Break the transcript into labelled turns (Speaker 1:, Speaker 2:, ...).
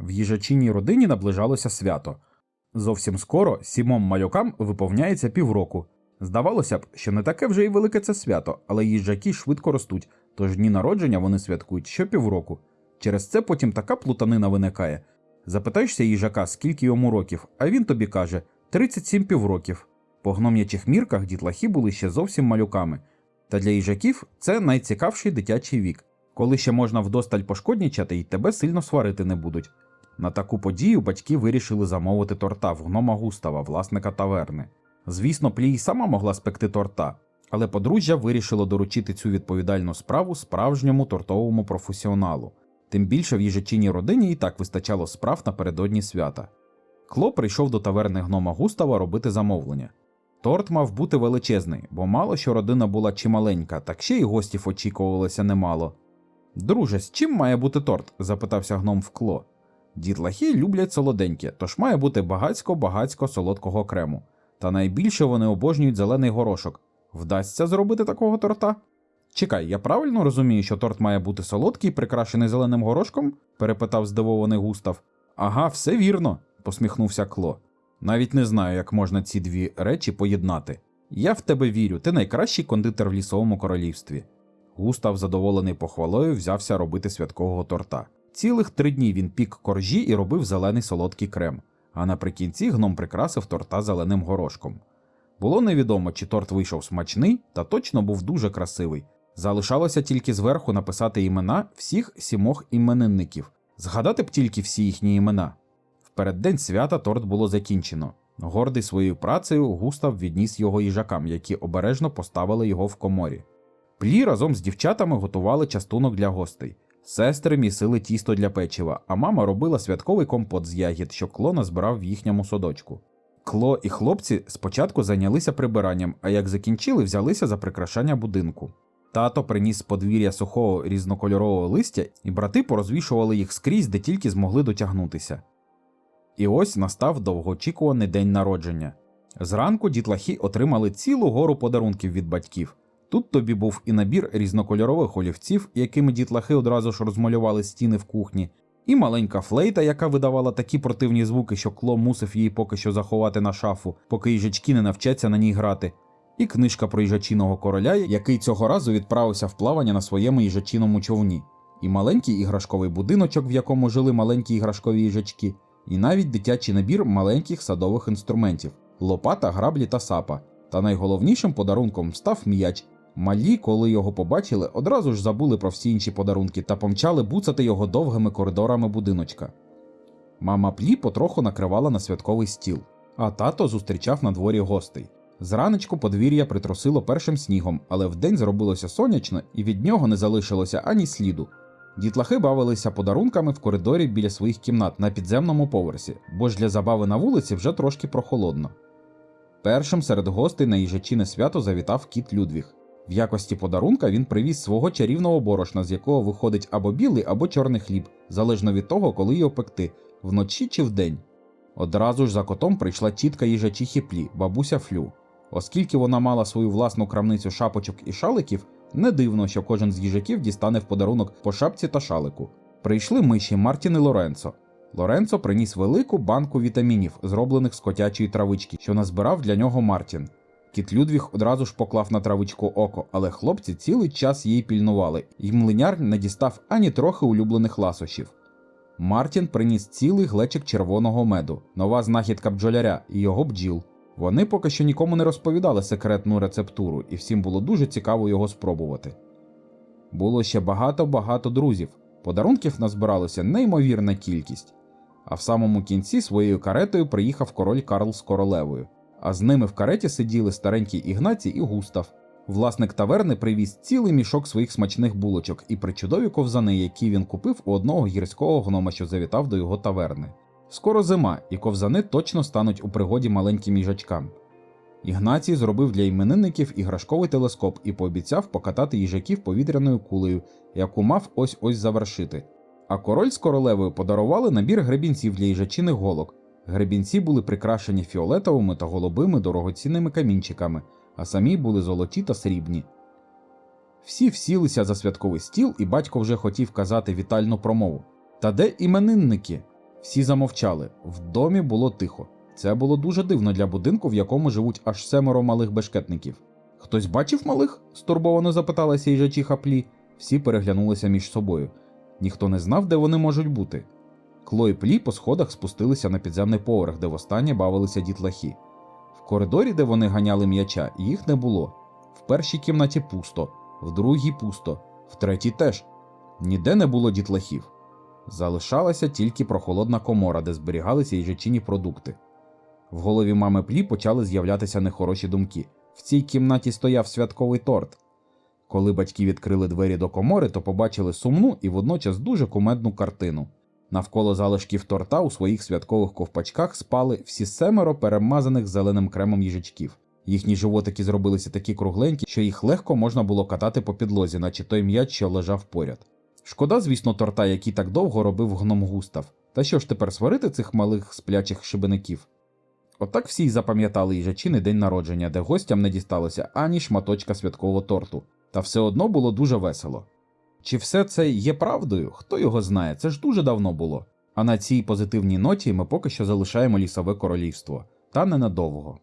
Speaker 1: В їжачиній родині наближалося свято. Зовсім скоро сімом малюкам виповняється півроку. Здавалося б, що не таке вже й велике це свято, але їжаки швидко ростуть, тож дні народження вони святкують щопівроку. Через це потім така плутанина виникає. Запитаєшся їжака, скільки йому років, а він тобі каже 37 півроків. По гном'ячих мірках дітлахи були ще зовсім малюками. Та для їжаків це найцікавший дитячий вік, коли ще можна вдосталь пошкоднічати і тебе сильно сварити не будуть. На таку подію батьки вирішили замовити торта в гнома Густава, власника таверни. Звісно, Плій сама могла спекти торта, але подружжя вирішило доручити цю відповідальну справу справжньому тортовому професіоналу. Тим більше в їжачиній родині і так вистачало справ напередодні свята. Кло прийшов до таверни гнома Густава робити замовлення. Торт мав бути величезний, бо мало що родина була чималенька, так ще й гостів очікувалося немало. Друже, з чим має бути торт? запитався гном в кло. Дітлахи люблять солоденьке, тож має бути багацько-багацько солодкого крему. Та найбільше вони обожнюють зелений горошок. Вдасться зробити такого торта? Чекай, я правильно розумію, що торт має бути солодкий, прикрашений зеленим горошком? перепитав здивований Густав. Ага, все вірно, посміхнувся Кло. Навіть не знаю, як можна ці дві речі поєднати. Я в тебе вірю, ти найкращий кондитер в лісовому королівстві. Густав, задоволений похвалою, взявся робити святкового торта. Цілих три дні він пік коржі і робив зелений солодкий крем, а наприкінці гном прикрасив торта зеленим горошком. Було невідомо, чи торт вийшов смачний, та точно був дуже красивий. Залишалося тільки зверху написати імена всіх сімох іменинників, згадати б тільки всі їхні імена. В переддень свята торт було закінчено. Гордий своєю працею, Густав відніс його їжакам, які обережно поставили його в коморі. Плі разом з дівчатами готували частунок для гостей. Сестри місили тісто для печива, а мама робила святковий компот з ягід, що кло назбирав в їхньому садочку. Кло і хлопці спочатку зайнялися прибиранням, а як закінчили, взялися за прикрашання будинку. Тато приніс з подвір'я сухого різнокольорового листя, і брати порозвішували їх скрізь, де тільки змогли дотягнутися. І ось настав довгоочікуваний день народження. Зранку дітлахи отримали цілу гору подарунків від батьків. Тут тобі був і набір різнокольорових олівців, якими дітлахи одразу ж розмалювали стіни в кухні, і маленька флейта, яка видавала такі противні звуки, що кло мусив її поки що заховати на шафу, поки їжачки не навчаться на ній грати, і книжка про їжачиного короля, який цього разу відправився в плавання на своєму їжачиному човні, і маленький іграшковий будиночок, в якому жили маленькі іграшкові їжачки, і навіть дитячий набір маленьких садових інструментів лопата, граблі та сапа. Та найголовнішим подарунком став м'яч. Малі, коли його побачили, одразу ж забули про всі інші подарунки та помчали буцати його довгими коридорами будиночка. Мама Плі потроху накривала на святковий стіл, а тато зустрічав на дворі гостей. Зранечку подвір'я притрусило першим снігом, але вдень зробилося сонячно і від нього не залишилося ані сліду. Дітлахи бавилися подарунками в коридорі біля своїх кімнат на підземному поверсі, бо ж для забави на вулиці вже трошки прохолодно. Першим серед гостей на їжачине свято завітав кіт Людвіг. В якості подарунка він привіз свого чарівного борошна, з якого виходить або білий, або чорний хліб, залежно від того, коли його пекти вночі чи вдень. Одразу ж за котом прийшла тітка їжачихи Плі, бабуся Флю. Оскільки вона мала свою власну крамницю шапочок і шаликів, не дивно, що кожен з їжаків дістане в подарунок по шапці та шалику. Прийшли миші Мартін і Лоренцо. Лоренцо приніс велику банку вітамінів, зроблених з котячої травички, що назбирав для нього Мартін. Кіт Людвіг одразу ж поклав на травичку око, але хлопці цілий час її пільнували, і млиняр не дістав ані трохи улюблених ласощів. Мартін приніс цілий глечик червоного меду, нова знахідка бджоляря і його бджіл. Вони поки що нікому не розповідали секретну рецептуру, і всім було дуже цікаво його спробувати. Було ще багато-багато друзів. Подарунків назбиралося неймовірна кількість. А в самому кінці своєю каретою приїхав король Карл з королевою, а з ними в кареті сиділи старенький Ігнацій і Густав. Власник таверни привіз цілий мішок своїх смачних булочок і причудові ковзани, які він купив у одного гірського гнома, що завітав до його таверни. Скоро зима, і ковзани точно стануть у пригоді маленьким їжачкам. Ігнацій зробив для іменинників іграшковий телескоп і пообіцяв покатати їжаків повітряною кулею, яку мав ось ось завершити. А король з королевою подарували набір гребінців для їжачиних голок. Гребінці були прикрашені фіолетовими та голубими дорогоцінними камінчиками, а самі були золоті та срібні. Всі всілися за святковий стіл, і батько вже хотів казати вітальну промову. Та де іменинники? Всі замовчали. В домі було тихо. Це було дуже дивно для будинку, в якому живуть аж семеро малих бешкетників. Хтось бачив малих? стурбовано запиталася їжачиха Плі. Всі переглянулися між собою. Ніхто не знав, де вони можуть бути. Кло і Плі по сходах спустилися на підземний поверх, де востаннє бавилися дітлахи. В коридорі, де вони ганяли м'яча, їх не було. В першій кімнаті пусто, в другій пусто, в третій теж. Ніде не було дітлахів. Залишалася тільки прохолодна комора, де зберігалися їжачині продукти. В голові мами Плі почали з'являтися нехороші думки. В цій кімнаті стояв святковий торт. Коли батьки відкрили двері до комори, то побачили сумну і водночас дуже кумедну картину. Навколо залишків торта у своїх святкових ковпачках спали всі семеро перемазаних зеленим кремом їжачків. Їхні животики зробилися такі кругленькі, що їх легко можна було катати по підлозі, наче той м'яч, що лежав поряд. Шкода, звісно, торта, який так довго робив гном Густав. Та що ж тепер сварити цих малих сплячих шибеників? Отак всі й запам'ятали їжачини день народження, де гостям не дісталося ані шматочка святкового торту. Та все одно було дуже весело. Чи все це є правдою? Хто його знає? Це ж дуже давно було. А на цій позитивній ноті ми поки що залишаємо лісове королівство. Та ненадовго.